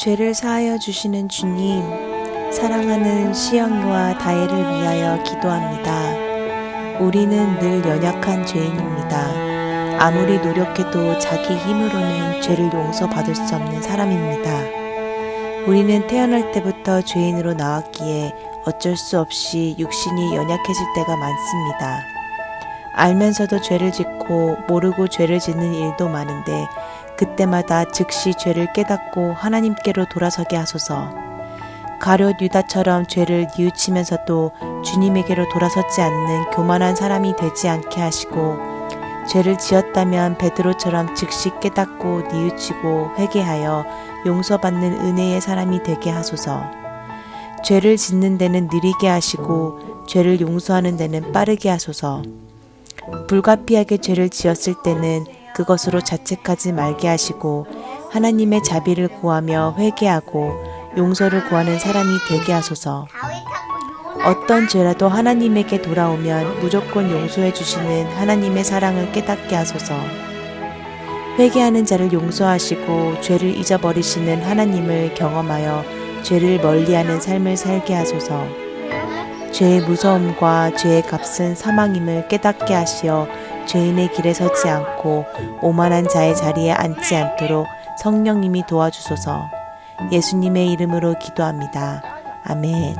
죄를 사하여 주시는 주님, 사랑하는 시영이와 다혜를 위하여 기도합니다. 우리는 늘 연약한 죄인입니다. 아무리 노력해도 자기 힘으로는 죄를 용서받을 수 없는 사람입니다. 우리는 태어날 때부터 죄인으로 나왔기에 어쩔 수 없이 육신이 연약해질 때가 많습니다. 알면서도 죄를 짓고 모르고 죄를 짓는 일도 많은데 그때마다 즉시 죄를 깨닫고 하나님께로 돌아서게 하소서. 가룟 유다처럼 죄를 뉘우치면서도 주님에게로 돌아서지 않는 교만한 사람이 되지 않게 하시고 죄를 지었다면 베드로처럼 즉시 깨닫고 뉘우치고 회개하여 용서받는 은혜의 사람이 되게 하소서. 죄를 짓는 데는 느리게 하시고 죄를 용서하는 데는 빠르게 하소서. 불가피하게 죄를 지었을 때는 그것으로 자책하지 말게 하시고 하나님의 자비를 구하며 회개하고 용서를 구하는 사람이 되게 하소서. 어떤 죄라도 하나님에게 돌아오면 무조건 용서해 주시는 하나님의 사랑을 깨닫게 하소서. 회개하는 자를 용서하시고 죄를 잊어버리시는 하나님을 경험하여 죄를 멀리하는 삶을 살게 하소서. 죄의 무서움과 죄의 값은 사망임을 깨닫게 하시어 죄인의 길에 서지 않고 오만한 자의 자리에 앉지 않도록 성령님이 도와주소서. 예수님의 이름으로 기도합니다. 아멘.